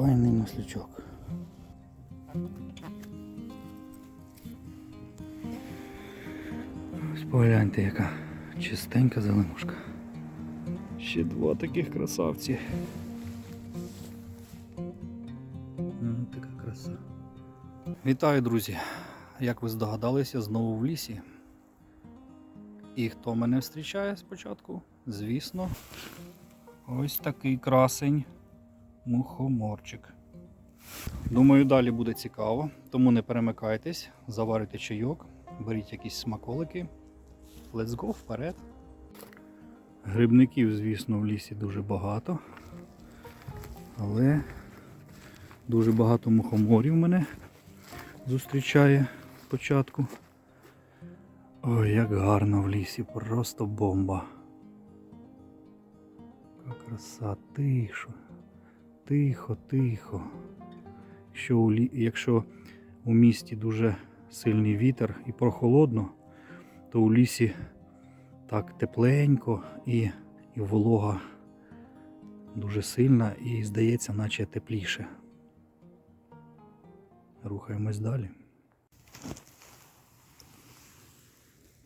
файний маслючок. Ось погляньте, яка чистенька зеленушка. Ще два таких красавці. Ну, така краса. Вітаю, друзі! Як ви здогадалися, знову в лісі. І хто мене зустрічає спочатку? Звісно, ось такий красень мухоморчик. Думаю, далі буде цікаво, тому не перемикайтесь, заварюйте чайок, беріть якісь смаколики. Let's go вперед. Грибників, звісно, в лісі дуже багато. Але дуже багато мухоморів мене зустрічає спочатку. Ой, як гарно в лісі, просто бомба. Яка краса, тихо, тихо. Якщо у. Якщо у місті дуже сильний вітер і прохолодно, то у лісі так тепленько і, і волога дуже сильна і здається, наче тепліше. Рухаємось далі.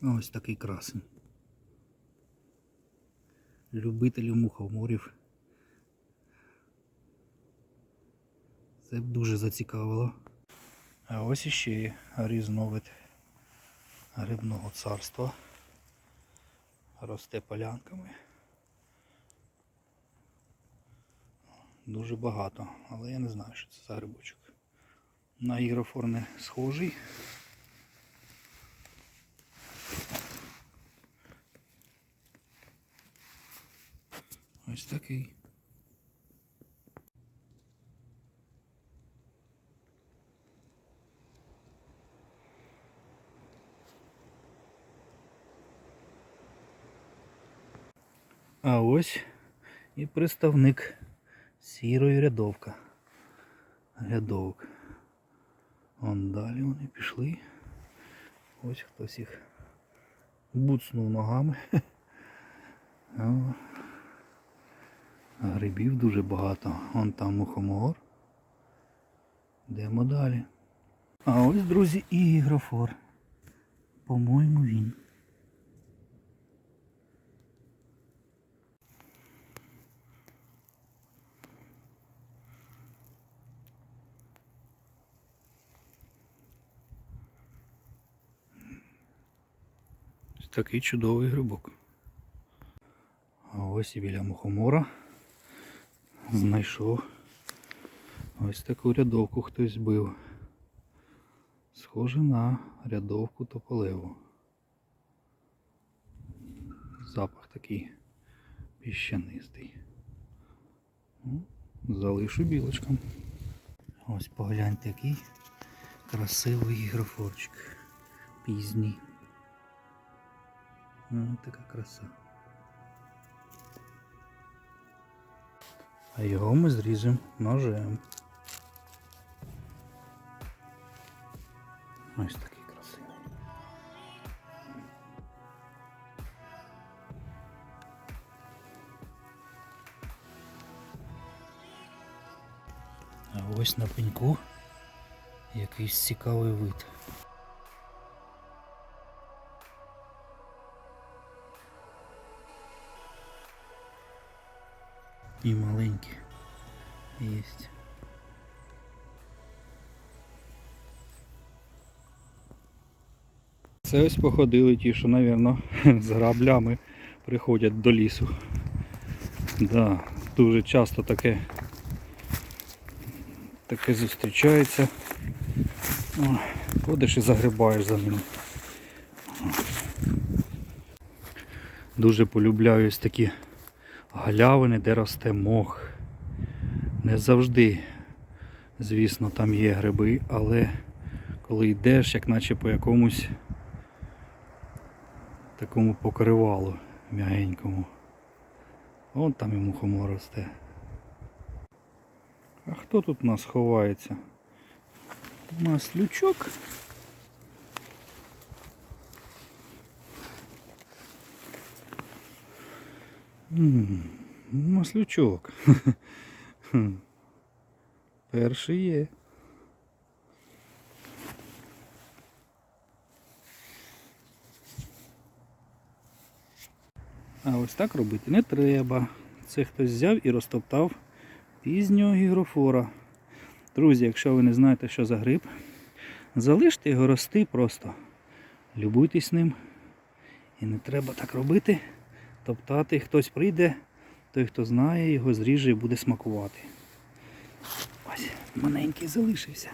Ось такий красень. Любителів мухоморів. Це дуже зацікавило. А ось іще різновид грибного царства. Росте полянками. Дуже багато, але я не знаю, що це за грибочок. На гігрофор не схожий. Ось такий. А ось і представник сірої рядовка. Рядовок. Вон далі вони пішли. Ось хтось їх буцнув ногами. Грибів дуже багато. Вон там мухомор. Йдемо далі. А ось, друзі, і гігрофор. По-моєму, він. Такий чудовий грибок. А ось і біля мухомора знайшов ось таку рядовку хтось збив. Схоже на рядовку тополеву. Запах такий піщанистий. Ну, Залишу білочкам. Ось погляньте, який красивий гігрофорчик. Пізній. Ось така краса. А його ми зріжемо ножем. Ось такий красивий. А ось на пеньку якийсь цікавий вид. І маленькі єсть. Це ось походили ті, що, мабуть, з граблями приходять до лісу. Да, дуже часто таке таке зустрічається. О, ходиш і загрибаєш за ним. Дуже полюбляю ось такі галявини, де росте мох. Не завжди, звісно, там є гриби, але коли йдеш, як наче по якомусь такому покривалу м'ягенькому. Вон там і мухомор росте. А хто тут у нас ховається? Маслючок. М, Маслючок. Перший є. А ось так робити не треба. Це хтось взяв і розтоптав пізнього гігрофора. Друзі, якщо ви не знаєте, що за гриб, залиште його рости просто. Любуйтесь ним. І не треба так робити. Топтати хтось прийде, той, хто знає, його зріже і буде смакувати. Ось, маленький залишився.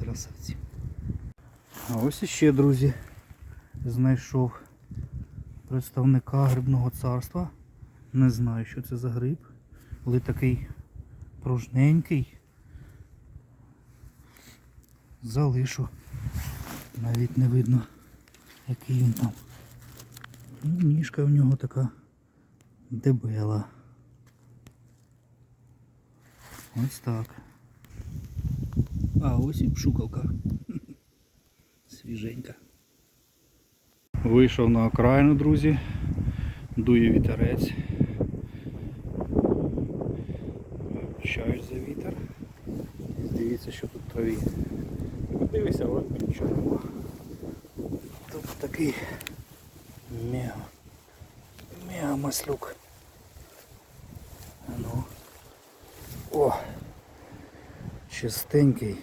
Красавці. А ось іще, друзі, знайшов представника грибного царства. Не знаю, що це за гриб, але такий пружненький. Залишу. Навіть не видно, який він там. Ну, ніжка в нього така дебела. Ось так. А ось і пшукалка. Свіженька. Вийшов на окраїну, друзі. Дує вітерець. Вчаюсь за вітер. Дивіться, що тут траві. Подивися, вроді нічого нема. Тут такий мега, мега маслюк. Ну. О! Чистенький.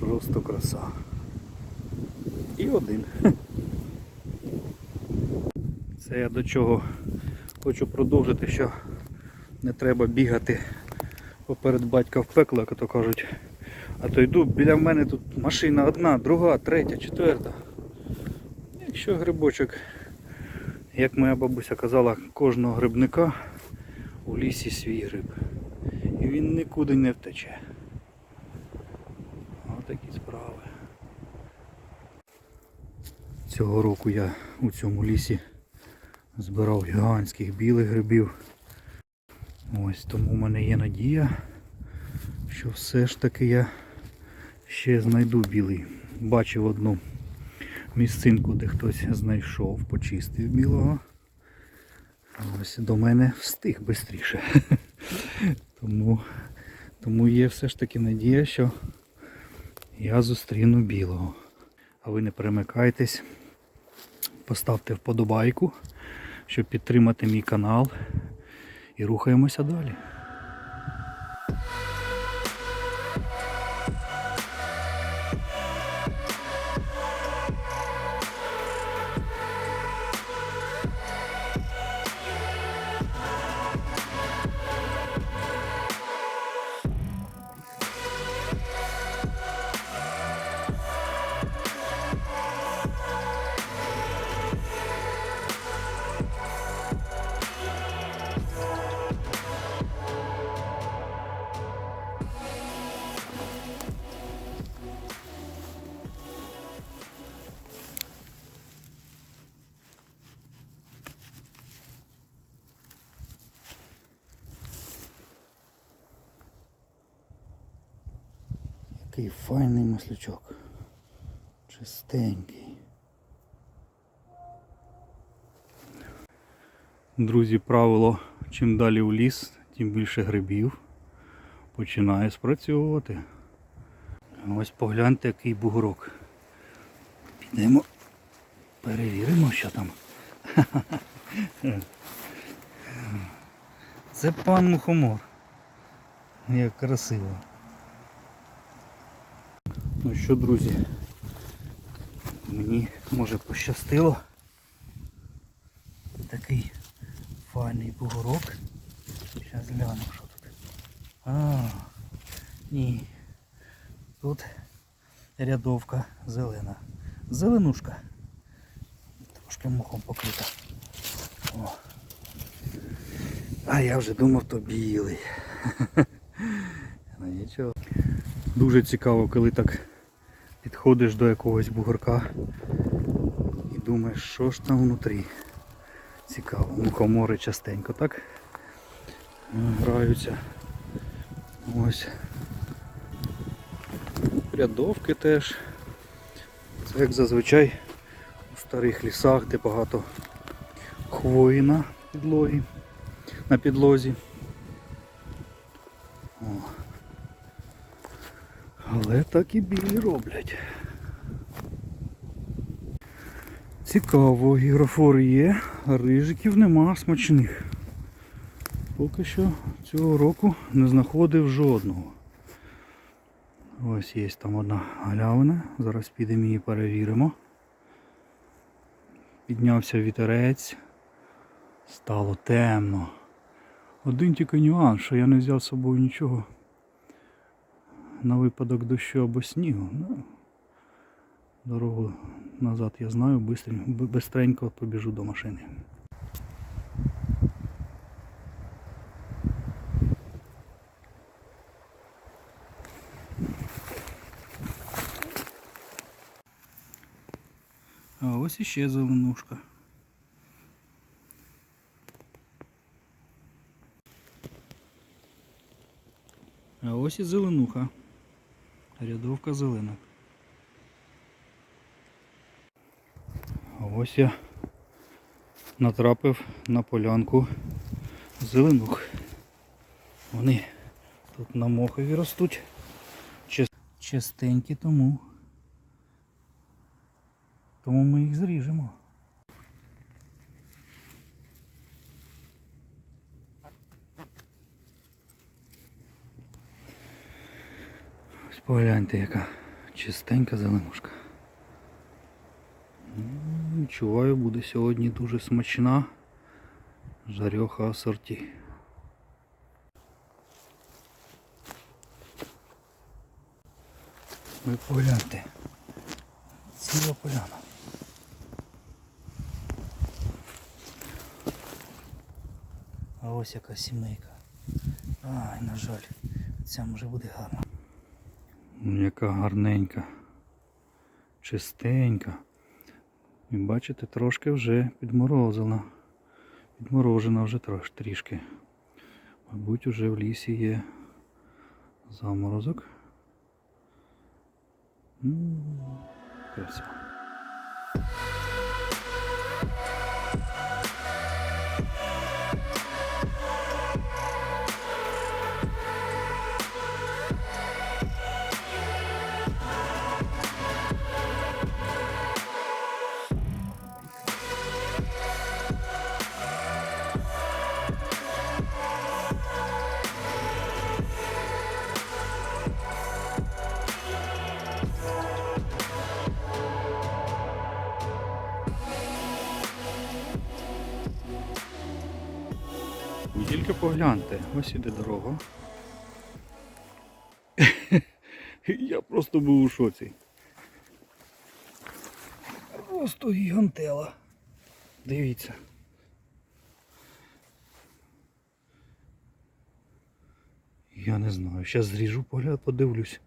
Просто краса. І один. Це я до чого хочу продовжити, що не треба бігати поперед батька в пекло, як то кажуть. А то йду, біля мене тут машина одна, друга, третя, четверта. Якщо грибочок, як моя бабуся казала, кожного грибника у лісі свій гриб. І він нікуди не втече. Отакі справи. Цього року я у цьому лісі збирав гігантських білих грибів. Ось тому в мене є надія, що все ж таки я ще знайду білий. Бачив одну місцинку, де хтось знайшов, почистив білого. Ось до мене встиг швидше. Тому, тому є все ж таки надія, що я зустріну білого. А ви не перемикайтесь, поставте вподобайку, щоб підтримати мій канал. І рухаємося далі. Який файний маслючок. Чистенький. Друзі, правило, чим далі в ліс, тим більше грибів починає спрацьовувати. Ось погляньте, який бугорок. Підемо, перевіримо, що там. Це пан мухомор. Як красиво. Ну що, друзі, мені може пощастило. Такий файний бугорок. Зараз глянемо, що тут. А, ні. Тут рядовка зелена. Зеленушка. Трошки мухом покрита. О. А я вже думав, то білий. Ну нічого. Дуже цікаво, коли так підходиш до якогось бугорка і думаєш, що ж там внутрі. Цікаво, мухомори частенько так граються. Ось. Рядовки теж. Це як зазвичай у старих лісах, де багато хвої на підлогі, на підлозі. Але так і білі роблять. Цікаво, гігрофор є, а рижиків нема смачних. Поки що цього року не знаходив жодного. Ось є там одна галявина. Зараз підемо її перевіримо. Піднявся вітерець. Стало темно. Один тільки нюанс, що я не взяв з собою нічого на випадок дощу або снігу. Ну, дорогу назад я знаю, бистренько, побіжу до машини. А ось іще зеленушка. А ось і зеленуха. Рядовка зеленок. Ось я натрапив на полянку зеленух. Вони тут на мохові ростуть. Чистенькі тому. Тому ми їх зріжемо. Погляньте, яка чистенька зеленушка. Відчуваю, буде сьогодні дуже смачна жарьоха асорті. Ви погляньте. Ціла поляна. А ось яка сімейка. Ай, на жаль, ця може буде гарна. Яка гарненька, чистенька. І бачите, трошки вже підморозила. Підморожена вже трош, трішки. Мабуть, уже в лісі є заморозок. Ну, Краса. Ось іде дорога. Я просто був у шоці. Просто гігантела. Дивіться. Я не знаю. Зараз зріжу погляд, подивлюсь.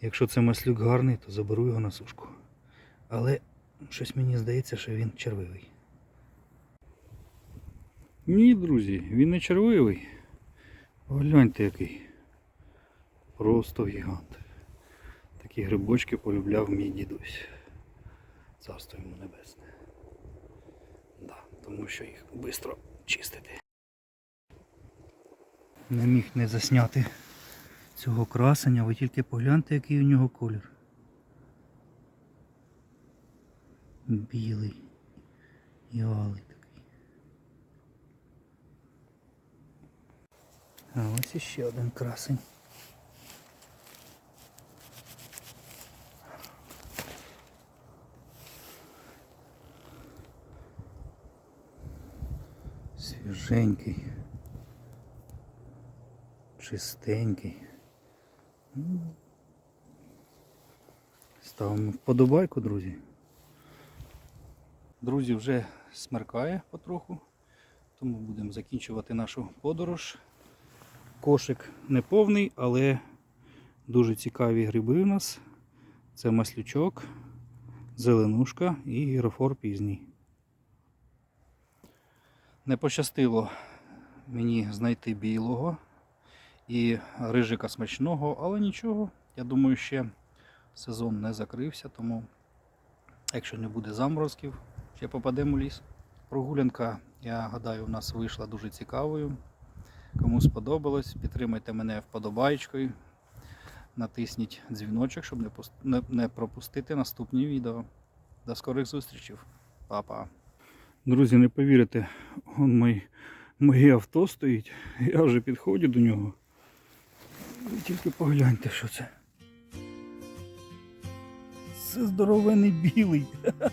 Якщо це маслюк гарний, то заберу його на сушку. Але щось мені здається, що він червивий. Ні, друзі, він не червивий. Погляньте який. Просто гігант. Такі грибочки полюбляв мій дідусь. Царство йому небесне. Да, тому що їх швидко чистити. Не міг не засняти цього красення, ви тільки погляньте, який у нього колір. Білий і алий А ось іще один красень. Свіженький. Чистенький. Ставимо вподобайку, друзі. Друзі, вже смеркає потроху, тому будемо закінчувати нашу подорож. Кошик не повний, але дуже цікаві гриби у нас. Це маслючок, зеленушка і гірофор пізній. Не пощастило мені знайти білого і рижика смачного, але нічого. Я думаю, ще сезон не закрився, тому якщо не буде заморозків, ще попадемо у ліс. Прогулянка, я гадаю, у нас вийшла дуже цікавою. Кому сподобалось, підтримайте мене вподобайкою. Натисніть дзвіночок, щоб не, пус- не, не пропустити наступні відео. До скорих зустрічей. Па-па. Друзі, не повірите, он мій, моє авто стоїть. Я вже підходжу до нього. Ви тільки погляньте, що це. Це здоровений білий.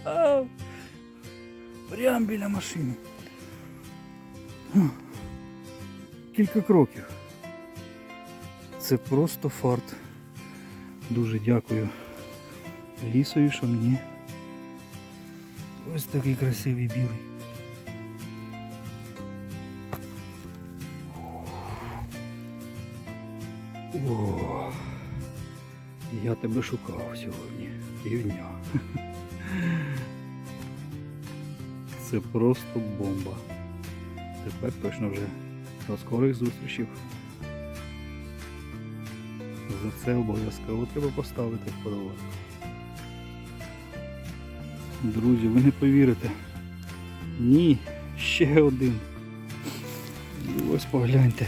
Прям біля машини. Кілька кроків. Це просто фарт. Дуже дякую лісові, що мені ось такий красивий білий. О, я тебе шукав сьогодні півдня. Це просто бомба. Тепер точно вже до скорих зустрічей. За це обов'язково треба поставити вподобайку. Друзі, ви не повірите. Ні, ще один. Ось погляньте.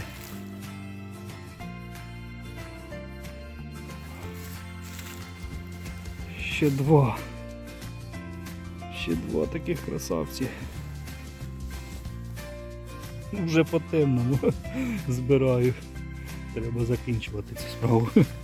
Ще два. Ще два таких красавці. Вже по темному збираю. Треба закінчувати цю справу.